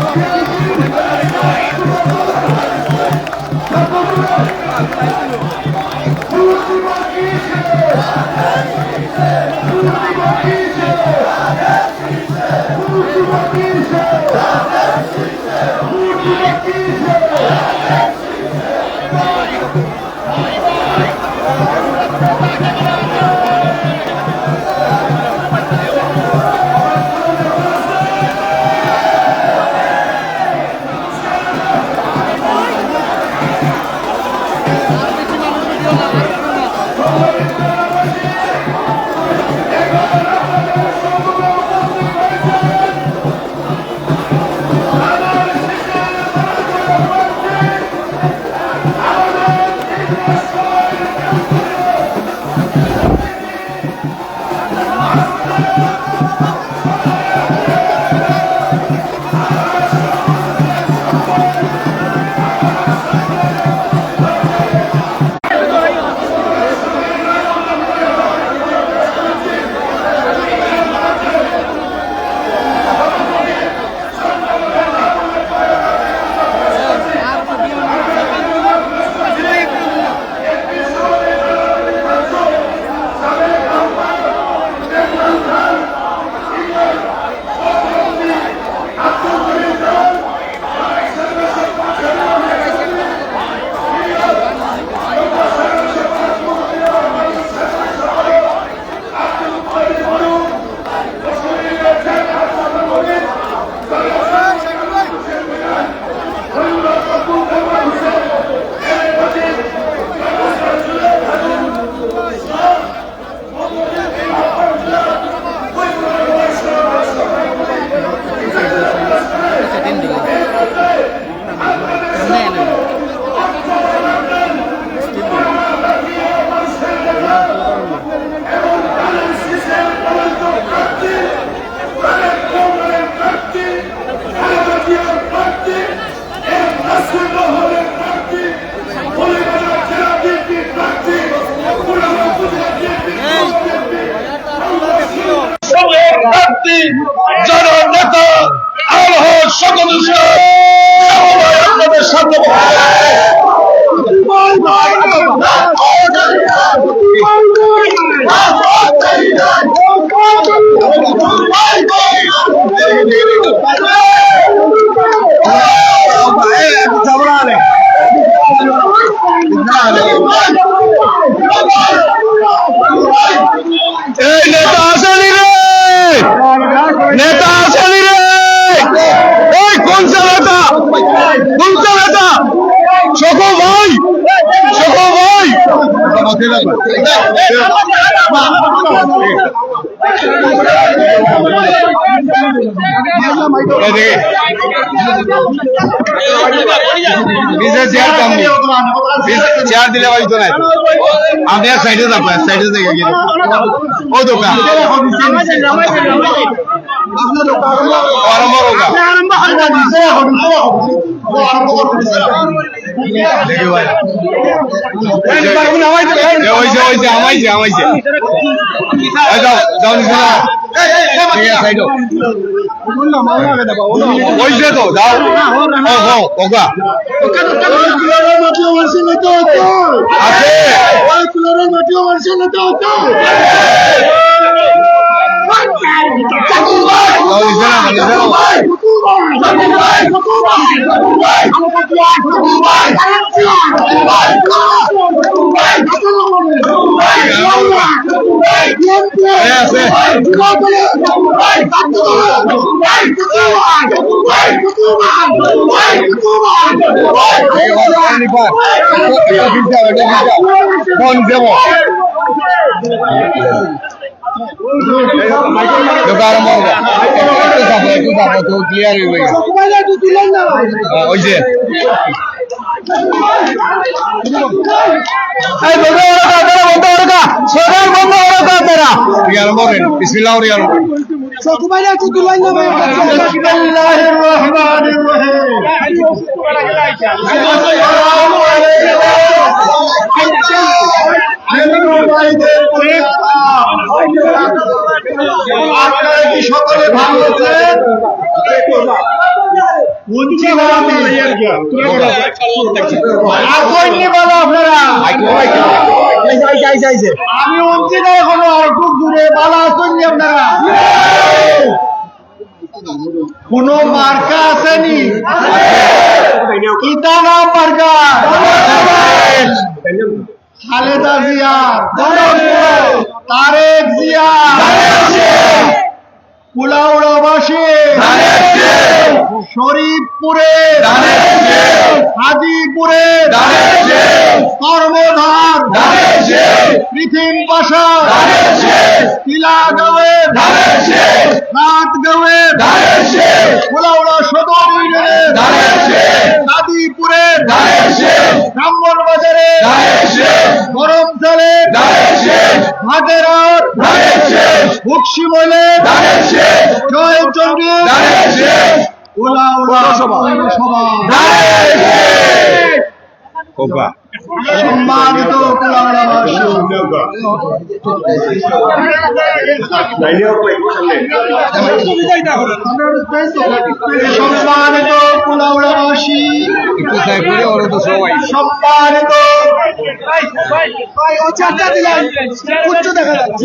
দলের এই নেতা আসেনি রে! নেতা আসেনি রে! ওই কোন নেতা? কোন নেতা? সকো ভাই! সকো ভাই! চেয়ার কম চেয়ার দিলে হয়তো নাই আপনি এক সাইডে যাব এক সাইডে থেকে গেলে ও দোকান আরম্ভ হোগা দেখি হইছে তো যাও ওগা আছে যাও নিচে যাও নিচে যাও আছে ক্লিয়ার ওই যে বিসমিল্লাহ আমি এখন কি বলো আপনারা আমি উঠছি না এখনও আর খুব দূরে বালা আসুন আপনারা কোন মার্কা আসেনি। কিতা নাম মার্কা। খালেদা জিয়া তারেক জিয়া। কুলাউড়াবাসী শরীফপুরে হাজিপুরে। কর্মধার। পৃথিম পাশা। টিলাগাঁওয়ের রাতগাঁওয়ের কুলাউড়া সদর ইউনিয়নের। হাজিপুরের ব্রাহ্মণ বাজারের গরমসালের ভাগেরার বক্সিমলের জয়চন্ডী উলাউড়া পৌরসভা সম্মানিত সম্মানিত কুলাউড়াবাসী সম্মানিত উচ্চ দেখা যাচ্ছে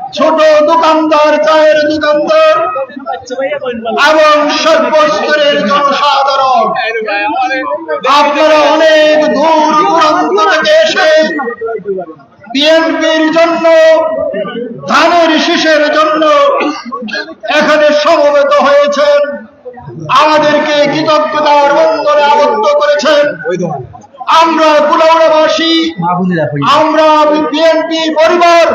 ছোট দোকানদার চায়ের দোকানদার এবং সর্বস্তরের জনসাধারণ। আপনারা অনেক দূর দূরান্ত থেকে এসে বিএনপির জন্য ধানের শীষের জন্য এখানে সমবেত হয়েছেন। আমাদেরকে কৃতজ্ঞতার বন্ধনে আবদ্ধ করেছেন। আমরা কুলাউড়াবাসী আমরা বিএনপি পরিবার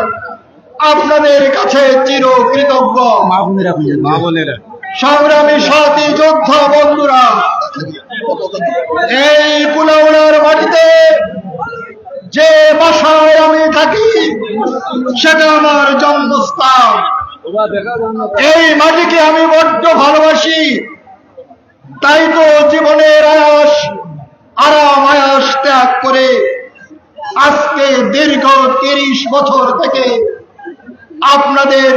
আপনাদের কাছে চির কৃতজ্ঞ মা বোনেরা। সংগ্রামী সাথী যোদ্ধা বন্ধুরা এই কুলাউড়ার মাটিতে যে বাসায় আমি থাকি সেটা আমার জন্মস্থান। এই মাটিকে আমি বড্ড ভালোবাসি। তাই তো জীবনের আয়াস আরাম আয়াস ত্যাগ করে আজকে দীর্ঘ তিরিশ বছর থেকে আপনাদের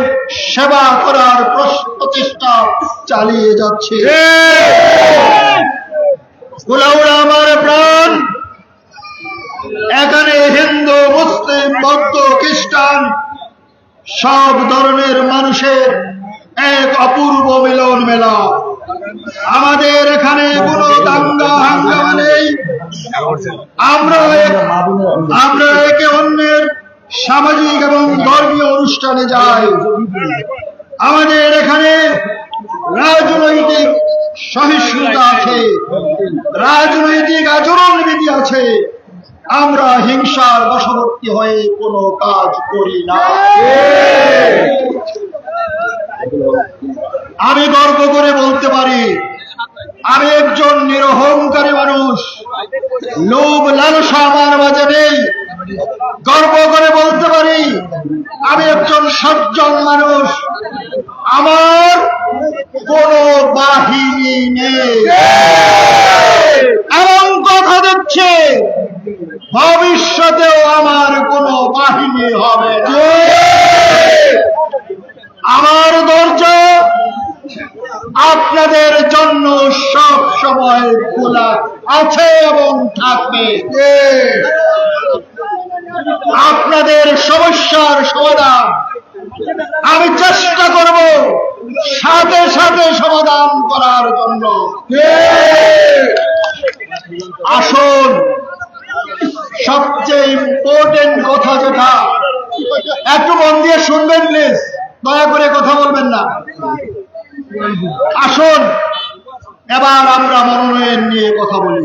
সেবা করার প্রচেষ্টা চালিয়ে যাচ্ছে। আমার প্রাণ, এখানে হিন্দু, মুসলিম, বৌদ্ধ, খ্রিস্টান, সব ধরনের মানুষের এক অপূর্ব মিলন মেলা। আমাদের এখানে কোনো দাঙ্গা, হাঙ্গামা নেই। আমরা আমরা একে অন্যের সামাজিক এবং ধর্মীয় অনুষ্ঠানে যায়। আমাদের এখানে রাজনৈতিক সহিষ্ণুতা আছে, রাজনৈতিক আচরণ বিধি আছে। আমরা হিংসার বশবর্তী হয়ে কোনো কাজ করি না। আমি গর্ব করে বলতে পারি, আমি একজন নিরহংকারী মানুষ। লোভ লালসা আমার মাঝে নেই। গর্ব করে বলতে পারি, আমি একজন সজ্জন মানুষ। আমার কোন বাহিনী নেই। এমন কথা দিচ্ছে, ভবিষ্যতেও আমার কোন বাহিনী হবে আমার দরজা আপনাদের জন্য সব সময় খোলা আছে এবং থাকবে। আপনাদের সমস্যার সমাধান আমি চেষ্টা করব সাথে সাথে সমাধান করার জন্য। আসুন। সবচেয়ে ইম্পর্টেন্ট কথা যেটা, একটু মন দিয়ে শুনবেন প্লিজ দয়া করে কথা বলবেন না। আসুন। এবার আমরা মনোনয়ন নিয়ে কথা বলি।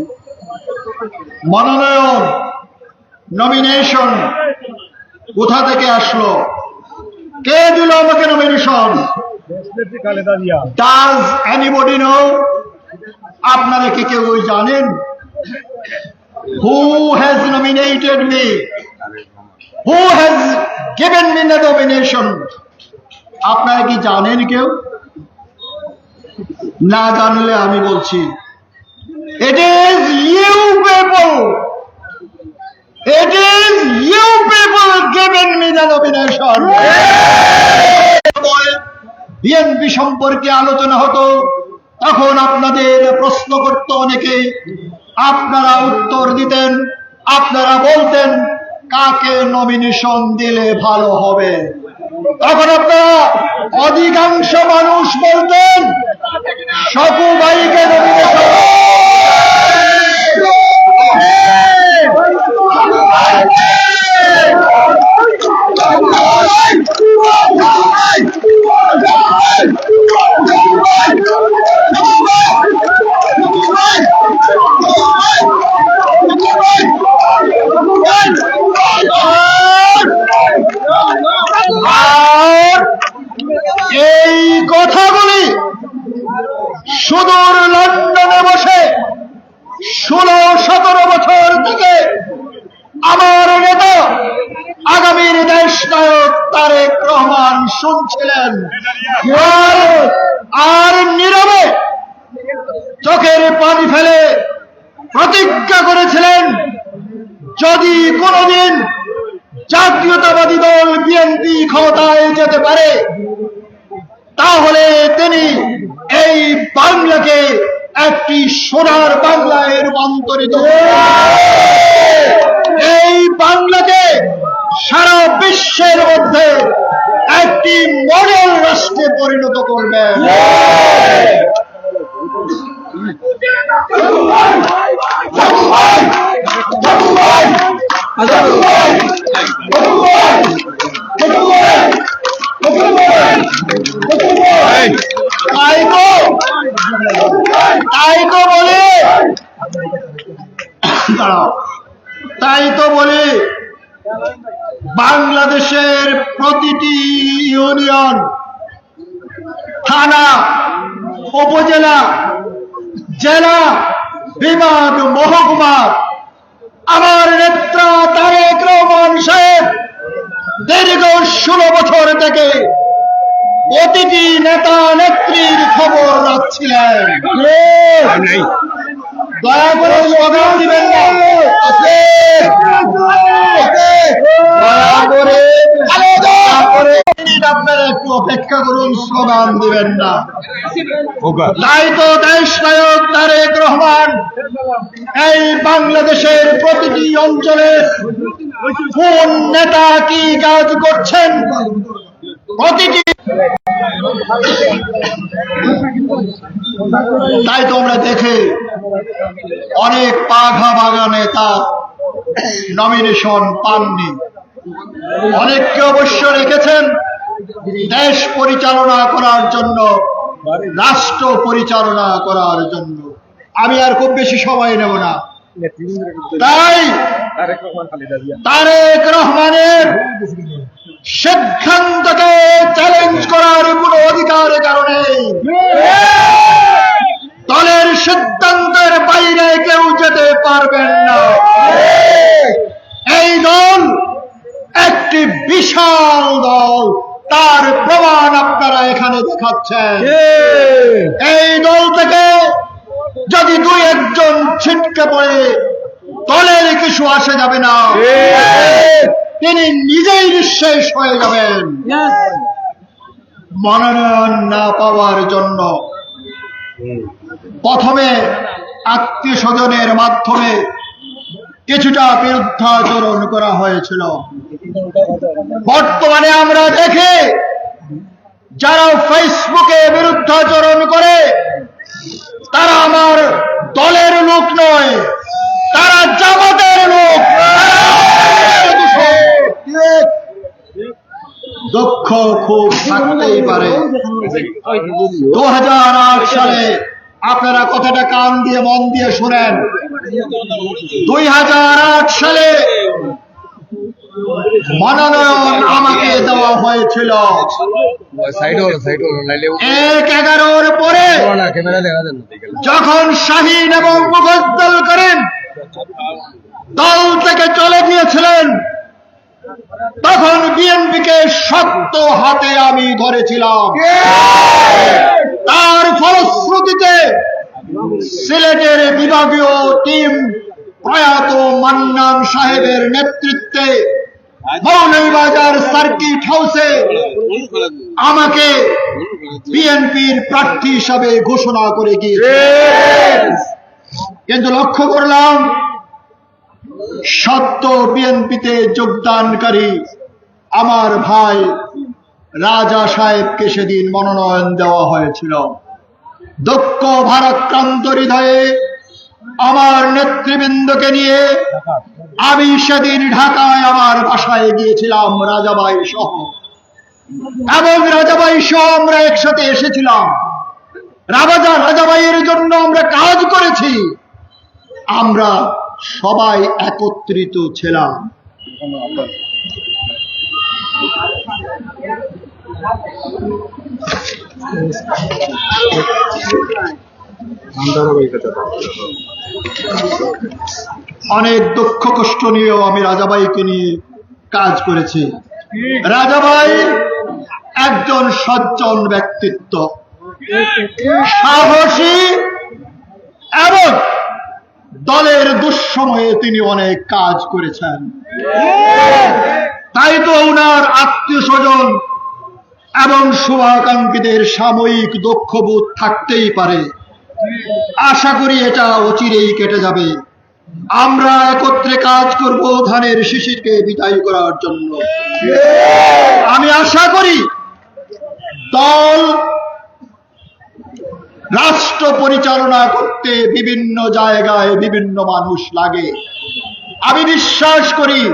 মনোনয়ন নমিনেশন কোথা থেকে আসলো? কে দিল আমাকে নমিনেশন ডাজ এনিবডি নো আপনারা কি কেউ জানেন? Who has nominated me who has given me the nomination আপনারা কি জানেন কেউ? না জানলে আমি বলছি it is you people it is you people given me the nomination BNP সম্পর্কে আলোচনা হতো তখন আপনাদের প্রশ্ন করত অনেকে আপনারা উত্তর দিতেন আপনারা বলতেন কাকে নমিনেশন দিলে ভালো হবে? তখন আপনারা অধিকাংশ মানুষ বলতেন সকু ভাইকে নমিনেশন আর এই কথাগুলি সুদূর লন্ডনে বসে ষোলো সতেরো বছর থেকে আমার নেতা আগামীর দেশ নায়ক তারেক রহমান শুনছিলেন আর আর নীরবে চোখের পানি ফেলে প্রতিজ্ঞা করেছিলেন যদি কোনোদিন জাতীয়তাবাদী দল বিএনপি যেতে পারে, তাহলে তিনি এই বাংলাকে একটি সোনার বাংলায় রূপান্তরিত এই বাংলাকে সারা বিশ্বের মধ্যে একটি মডেল রাষ্ট্রে পরিণত করবেন। তাই তো বলে, তাই তো বলি, বাংলাদেশের প্রতিটি ইউনিয়ন, থানা, উপজেলা, জেলা বিভাগ মহকুমা, আমার নেত্রা দীর্ঘ ষোলো বছর থেকে প্রতিটি নেতা নেত্রীর খবর রাখছিলেন। দয়া করে স্লোগান দিবেন না। দয়া করে। আপনারা একটু অপেক্ষা করুন স্লোগান দিবেন না। তাই তো দেশ নায়ক তারেক রহমান এই বাংলাদেশের প্রতিটি অঞ্চলের কোন নেতা কি কাজ করছেন? প্রতিটি তাই তোমরা দেখে অনেক পাঘা বাগানে তার নমিনেশন পাননি। অনেককে অবশ্য রেখেছেন দেশ পরিচালনা করার জন্য রাষ্ট্র পরিচালনা করার জন্য। আমি আর খুব বেশি সময় নেব না। তাই তারেক রহমানের সিদ্ধান্তকে চ্যালেঞ্জ করার কোনো অধিকার কারণে। দলের সিদ্ধান্তের বাইরে কেউ যেতে পারবেন না। এই দল একটি বিশাল দল। তার প্রমাণ আপনারা এখানে দেখাচ্ছেন। এই দল থেকে যদি দুই একজন ছিটকে পড়ে, দলের কিছু আসে যাবে না। তিনি নিজেই নিঃশেষ হয়ে যাবেন। মনোনয়ন না পাওয়ার জন্য প্রথমে আত্মীয় স্বজনের মাধ্যমে কিছুটা বিরুদ্ধাচরণ করা হয়েছিল। বর্তমানে আমরা দেখি, যারা ফেসবুকে বিরুদ্ধাচরণ করে, তারা আমার দলের লোক নয়, তারা জামাতের লোক। দক্ষ খুব থাকতেই পারে। দু হাজার আট সালে আপনারা কথাটা কান দিয়ে, মন দিয়ে শুনেন। দুই সালে মনোনয়ন আমাকে দেওয়া হয়েছিল। এক এগারোর পরে যখন শাহিন এবং মুফদ্দল করেন দল থেকে চলে গিয়েছিলেন তখন বিএনপিকে শক্ত হাতে আমি ধরেছিলাম। তার ফলশ্রুতিতে সিলেটের বিভাগীয় টিম প্রয়াত মান্নান সাহেবের নেতৃত্বে মৌলভীবাজার সার্কিট হাউসে আমাকে বিএনপির প্রার্থী হিসাবে ঘোষণা করে গিয়েছে। কিন্তু লক্ষ্য করলাম সত্য বিএনপিতে যোগদানকারী আমার ভাই রাজা সাহেবকে সেদিন মনোনয়ন দেওয়া হয়েছিল। দক্ষ ভারাক্রান্ত হৃদয়ে আমার নেতৃবৃন্দকে নিয়ে আমি সেদিন ঢাকায় আমার বাসায় গিয়েছিলাম, রাজাবাই সহ। এবং রাজাবাই সহ আমরা একসাথে এসেছিলাম। রাজা, রাজাবাইয়ের জন্য আমরা কাজ করেছি। আমরা সবাই একত্রিত ছিলাম। অনেক দুঃখ কষ্ট নিয়েও আমি রাজাবাইকে নিয়ে কাজ করেছি। রাজাবাই একজন সজ্জন ব্যক্তিত্ব। সাহসী এবং দলের দুঃসময়ে তিনি অনেক কাজ করেছেন। তাই তো ওনার আত্মীয় স্বজন এবং শুভাকাঙ্ক্ষীদের সাময়িক দুঃখবোধ থাকতেই পারে। আশা করি এটা অচিরেই কেটে যাবে। আমরা একত্রে কাজ করব ধানের শিশিরকে বিদায় করার জন্য। আমি আশা করি দল রাষ্ট্র পরিচালনা করতে বিভিন্ন জায়গায় বিভিন্ন মানুষ লাগে। আমি বিশ্বাস করি,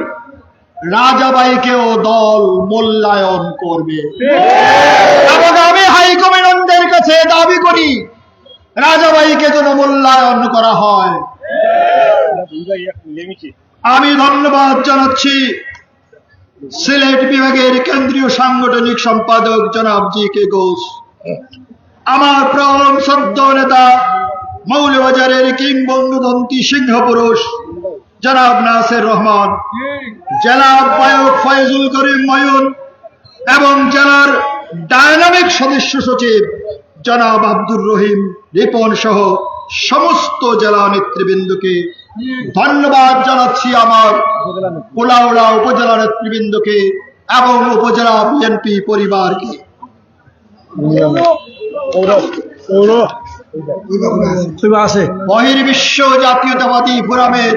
রাজাবাইকেও দল মূল্যায়ন করবে। এবং আমি হাইকমান্ডের কাছে দাবি করি, রাজাবাইকে যেন মূল্যায়ন করা হয়। আমি ধন্যবাদ জানাচ্ছি সিলেট বিভাগের কেন্দ্রীয় সাংগঠনিক সম্পাদক জনাব জি কে ঘোষ। আমার প্রবল সদ্য নেতা, মৌলবাজারের কিংবঙ্গদন্তি সিংহ পুরুষ জনাব নাসের রহমান জেলা আহ্বায়ক ফয়জুল করিম ময়ুন এবং জেলার ডায়নামিক সদস্য সচিব জনাব আব্দুর রহিম রিপন সহ সমস্ত জেলা নেতৃবৃন্দকে ধন্যবাদ জানাচ্ছি আমার পোলাউড়া উপজেলা নেতৃবৃন্দকে এবং উপজেলা বিএনপি পরিবারকে। আছে বহির্বিশ্ব জাতীয়তাবাদী ফোরামের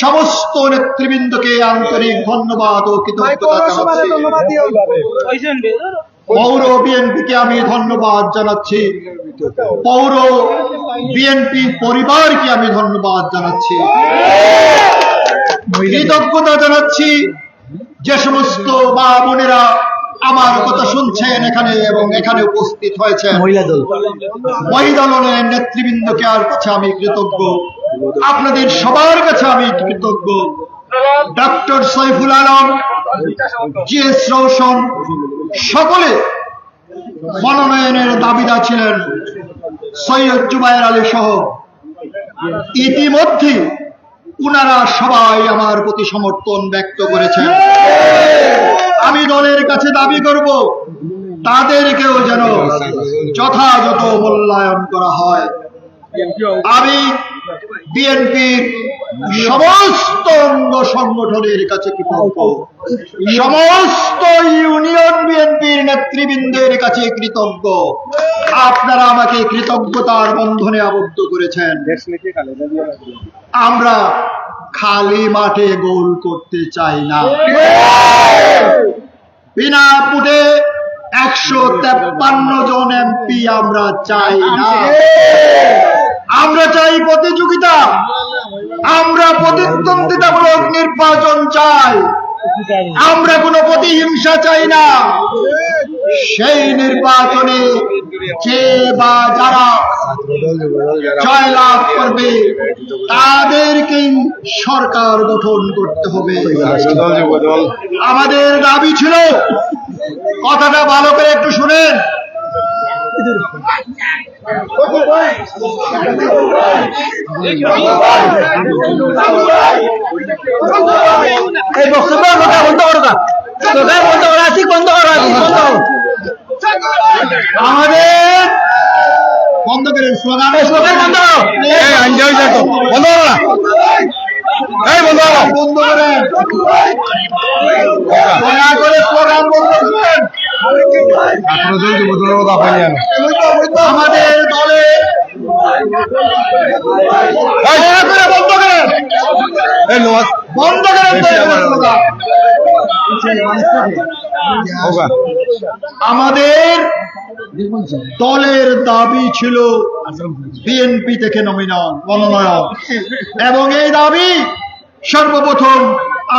সমস্ত নেতৃবৃন্দকে আন্তরিক ধন্যবাদ ও কৃতজ্ঞতা পৌর বিএনপিকে আমি ধন্যবাদ জানাচ্ছি। পৌর বিএনপি পরিবারকে আমি ধন্যবাদ জানাচ্ছি। কৃতজ্ঞতা জানাচ্ছি যে সমস্ত মা বোনেরা আমার কথা শুনছেন এখানে এবং এখানে উপস্থিত হয়েছেন। মহিলা দল। নেতৃবৃন্দকে আর কাছে আমি কৃতজ্ঞ। আপনাদের সবার কাছে আমি কৃতজ্ঞ। Doctor Saiful Alam G S Roushan সকলে মনোনয়নের দাবিদা ছিলেন সৈয়দ জুবায়ের আলী সহ। ইতিমধ্যে উনারা সবাই আমার প্রতি সমর্থন ব্যক্ত করেছেন। আমি দলের কাছে দাবি করব, তাদেরকেও যেন যথাযথ মূল্যায়ন করা হয়। আমি বিএনপির সমস্ত অঙ্গ সংগঠনের কাছে কৃতজ্ঞ। সমস্ত ইউনিয়ন বিএনপির নেতৃবৃন্দের কাছে কৃতজ্ঞ। আপনারা আমাকে কৃতজ্ঞতার বন্ধনে আবদ্ধ করেছেন। আমরা খালি মাঠে গোল করতে চাই না। বিনা পুটে একশো তেপ্পান্ন জন এমপি আমরা চাই না। আমরা চাই প্রতিযোগিতা। আমরা প্রতিদ্বন্দ্বিতামূলক নির্বাচন চাই। আমরা কোনো প্রতিহিংসা চাই না। সেই নির্বাচনে যে বা যারা জয়লাভ করবে, তাদেরকেই সরকার গঠন করতে হবে। আমাদের দাবি ছিল, কথাটা ভালো করে একটু শুনেন। এই বক্তব্য বন্ধ করো আসিক বন্ধ করো আসিক বন্ধ করো আমাদের বন্ধ করে। স্লোগান স্লোগান বন্ধ করো। বন্ধ করো না বন্ধ করো। বন্ধ করেন। করে বন্ধ করেন। আমাদের বন্ধ করেন বন্ধ করেন আমাদের দলের দাবি ছিল বিএনপি থেকে নমিনন মনোনয়ন। এবং এই দাবি সর্বপ্রথম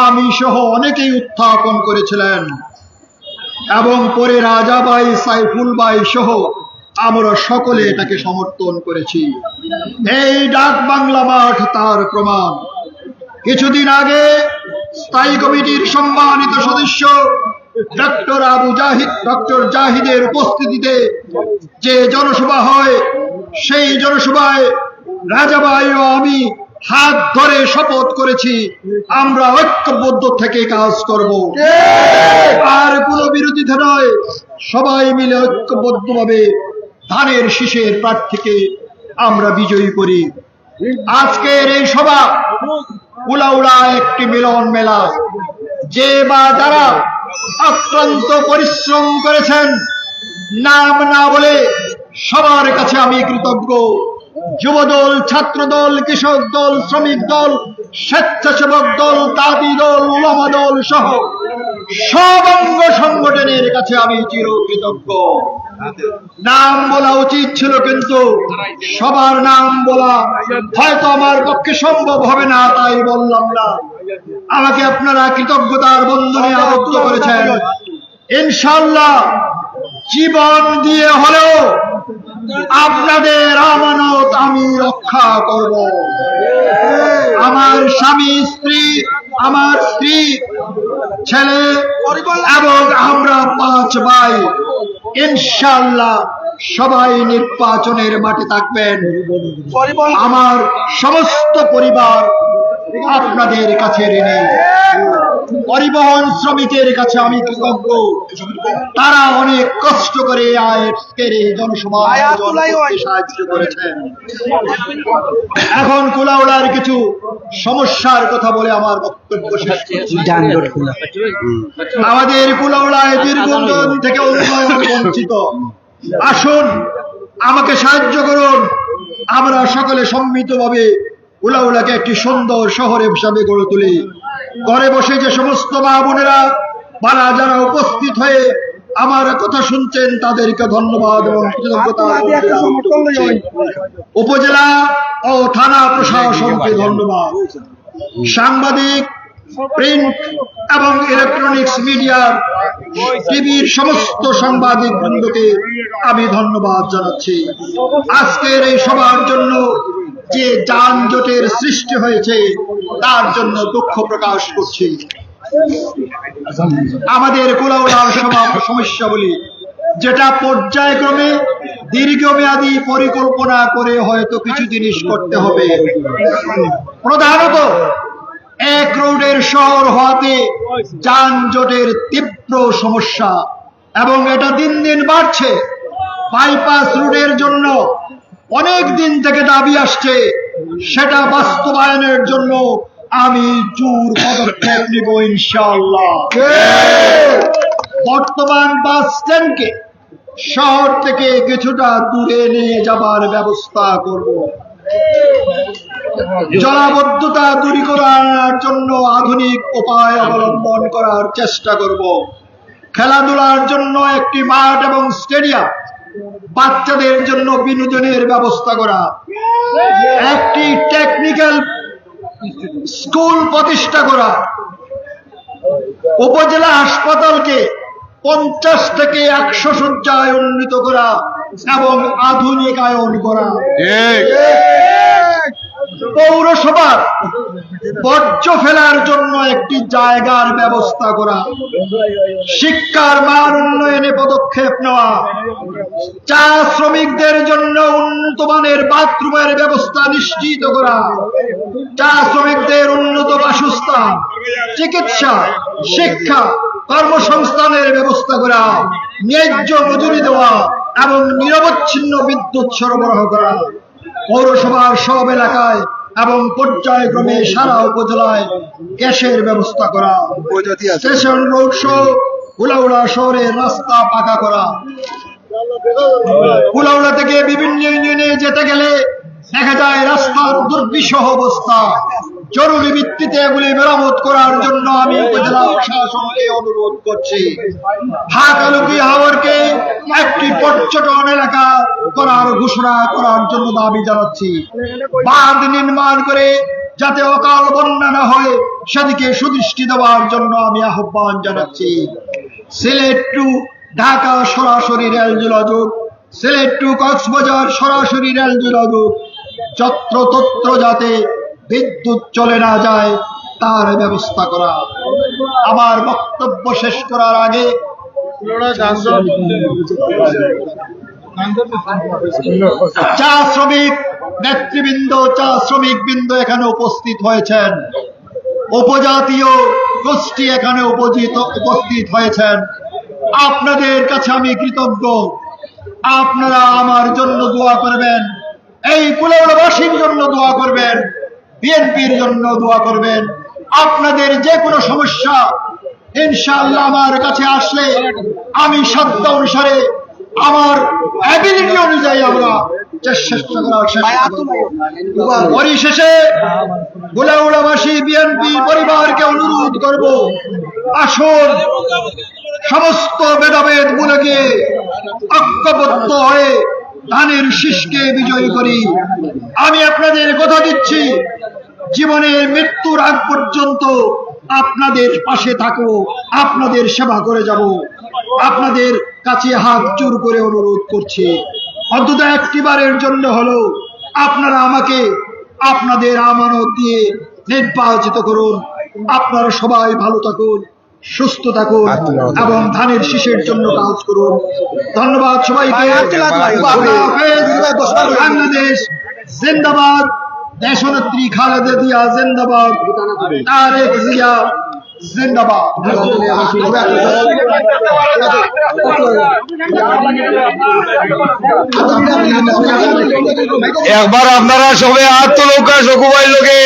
আমি সহ অনেকেই উত্থাপন করেছিলেন। এবং পরে রাজাবাই সাইফুল বাই সহ আমরা সকলে এটাকে সমর্থন করেছি। এই ডাক বাংলা মাঠ তার প্রমাণ। কিছুদিন আগে স্থায়ী কমিটির সম্মানিত সদস্য ডক্টর আবু জাহিদ ডক্টর জাহিদের উপস্থিতিতে যে জনসভা হয়, সেই জনসভায় রাজাবাই ও আমি হাত ধরে শপথ করেছি, আমরা ঐক্যবদ্ধ থেকে কাজ করব। আর কোনো বিরোধিতা নয়, সবাই মিলে ঐক্যবদ্ধভাবে ধানের শীষের প্রার্থীকে আমরা বিজয়ী করি। আজকের এই সভা উলাউলা একটি মিলন মেলা। যে বা যারা অক্লান্ত পরিশ্রম করেছেন, নাম না বলে সবার কাছে আমি কৃতজ্ঞ। যুবদল, ছাত্রদল কৃষক দল শ্রমিক দল স্বেচ্ছাসেবক দল তাঁতি দল, উলামা দল সহ সব অঙ্গ সংগঠনের কাছে আমি চির কৃতজ্ঞ নাম বলা উচিত ছিল কিন্তু সবার নাম বলা হয়তো আমার পক্ষে সম্ভব হবে না, তাই বললাম না। আমাকে আপনারা কৃতজ্ঞতার বন্ধনে আবদ্ধ করেছেন। ইনশাল্লাহ জীবন দিয়ে হলেও আপনাদের আমানত আমি রক্ষা করব। আমার স্বামী, স্ত্রী আমার স্ত্রী, ছেলে এবং আমরা পাঁচ ভাই ইনশাল্লাহ সবাই নির্বাচনের মাঠে থাকবেন। আমার সমস্ত পরিবার আপনাদের কাছে ঋণী। পরিবহন শ্রমিকের কাছে আমি কৃতজ্ঞ। তারা অনেক কষ্ট করে আজকের এই জনসভা সাহায্য করেছেন। এখন কুলাউড়ার কিছু সমস্যার কথা বলে আমার বক্তব্য আমাদের কুলাউড়ায় দীর্ঘদিন থেকে উন্নয়ন বঞ্চিত। আসুন আমাকে সাহায্য করুন। আমরা সকলে সম্মিতভাবে উলাউলাকে একটি সুন্দর শহরে হিসাবে গড়ে তুলি। ঘরে বসে যে সমস্ত মা বোনেরা বারা যারা উপস্থিত হয়ে আমার কথা শুনছেন তাদেরকে ধন্যবাদ এবং কৃতজ্ঞতা উপজেলা ও থানা প্রশাসনকে ধন্যবাদ। সাংবাদিক প্রিন্ট এবং ইলেকট্রনিক্স মিডিয়ার টিভির সমস্ত সাংবাদিক বৃন্দকে আমি ধন্যবাদ জানাচ্ছি। আজকের এই সবার জন্য যে যানজটের সৃষ্টি হয়েছে, তার জন্য দুঃখ প্রকাশ করছি। আমাদের কোলাউলার সমস্যা বলি যেটা পর্যায়ক্রমে দীর্ঘমেয়াদী পরিকল্পনা করে হয়তো কিছু জিনিস করতে হবে। প্রধানত, এক রোডের শহর হওয়াতে যানজটের তীব্র সমস্যা, এবং এটা দিন দিন বাড়ছে। বাইপাস রোডের জন্য অনেক দিন থেকে দাবি আসছে, সেটা বাস্তবায়নের জন্য আমি জোর পদক্ষেপ নিব ইনশাআল্লাহ। বর্তমান বাস স্ট্যান্ডকে শহর থেকে কিছুটা দূরে নিয়ে যাবার ব্যবস্থা করব। জলাবদ্ধতা দূরী করার জন্য আধুনিক উপায় অবলম্বন করার চেষ্টা করব। খেলাধুলার জন্য একটি মাঠ এবং স্টেডিয়াম বাচ্চাদের জন্য বিনোদনের ব্যবস্থা করা। একটি টেকনিক্যাল স্কুল প্রতিষ্ঠা করা। উপজেলা হাসপাতালকে পঞ্চাশ থেকে একশো শয্যায় উন্নীত করা এবং আধুনিকায়ন করা। পৌরসভার বর্জ্য ফেলার জন্য একটি জায়গার ব্যবস্থা করা। শিক্ষার মান উন্নয়নে পদক্ষেপ নেওয়া। চা শ্রমিকদের জন্য উন্নত মানের বাথরুমের ব্যবস্থা নিশ্চিত করা। চা শ্রমিকদের উন্নত বাসস্থান, চিকিৎসা, শিক্ষা, কর্মসংস্থানের ব্যবস্থা করা, ন্যায্য মজুরি দেওয়া এবং নিরবচ্ছিন্ন বিদ্যুৎ সরবরাহ করা। পৌরসভার সব এলাকায় এবং পর্যায়ক্রমে সারা উপজেলায় গ্যাসের ব্যবস্থা করা। স্টেশন, রোড শো উলাউড়া শহরের রাস্তা পাকা করা। হুলাউড়া থেকে বিভিন্ন ইউনিয়নে যেতে গেলে দেখা যায় রাস্তার দুর্বিষহ অবস্থা। জরুরি ভিত্তিতে এগুলি মেরামত করার জন্য আমি উপজেলা প্রশাসনকে অনুরোধ করছি। হাকালুকি হাওরকে একটি পর্যটন এলাকা করার ঘোষণা করার জন্য দাবি জানাচ্ছি। বাঁধ নির্মাণ করে যাতে অকাল বন্যা না হয়, সেদিকে সুদৃষ্টি দেওয়ার জন্য আমি আহ্বান জানাচ্ছি। সিলেট টু ঢাকা সরাসরি রেল যোগাযোগ, সিলেট টু কক্সবাজার সরাসরি রেল যোগাযোগ যত্র তত্র যাতে বিদ্যুৎ চলে না যায়, তার ব্যবস্থা করা। আমার বক্তব্য শেষ করার আগে চা শ্রমিক, নেতৃবৃন্দ, চা শ্রমিক বৃন্দ এখানে উপস্থিত হয়েছেন। উপজাতীয় গোষ্ঠী এখানে উপজিত, উপস্থিত হয়েছেন। আপনাদের কাছে আমি কৃতজ্ঞ। আপনারা আমার জন্য দোয়া করবেন। এই কুলেবাসীর জন্য দোয়া করবেন। বিএনপির জন্য দোয়া করবেন। আপনাদের যে কোনো সমস্যা ইনশাআল্লাহ আমার কাছে আসলে আমি সাধ্য অনুসারে আমার অ্যাবিলিটি অনুযায়ী আমরা। পরিশেষে গোলাউড়াবাসী বিএনপি পরিবারকে অনুরোধ করব আসুন সমস্ত ভেদাভেদ গিয়ে ঐক্যবদ্ধ হয়ে ধানের শীষকে বিজয়ী করি। আমি আপনাদের কথা দিচ্ছি জীবনের মৃত্যুর আগ পর্যন্ত আপনাদের পাশে থাকো আপনাদের সেবা করে যাব। আপনাদের কাছে হাত জোর করে অনুরোধ করছি। অন্তত একটিবারের জন্য হলো আপনারা আমাকে আপনাদের আমানত দিয়ে নির্বাচিত করুন। আপনারা সবাই ভালো থাকুন সুস্থ থাকুন এবং ধানের শীষের জন্য কাজ করুন। ধন্যবাদ সবাইকে। বাংলাদেশ জিন্দাবাদ। দেশনেত্রী খালেদা জিয়া জিন্দাবাদ। তারেক জিয়া জিন্দাবাদ। একবার আপনারা সবে হাত তো লোক। সকুবাই লোকে